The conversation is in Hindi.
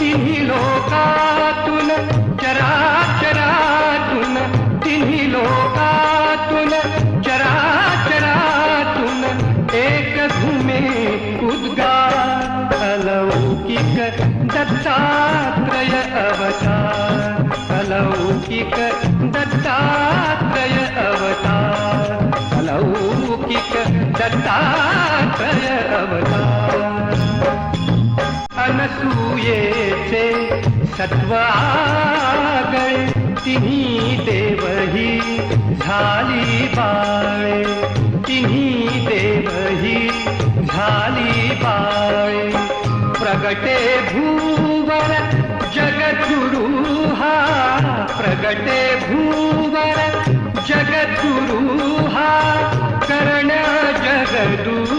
तिन्ही लोकातून चराचरातून तिन्ही लोकातून चराचरातून एक घुमे अलौकिक अवतार। अलौकिक अवतार। अलौकिक दत्तात्रय अवतार। अनसूयेचे सत्वा आगळे तिन्ही देवही झाली बाळे तिन्ही देवही झाली बाळे प्रगटे भूवर जगत हा प्रगटे भूवर जगद्गुरु हा कर्ण जगदू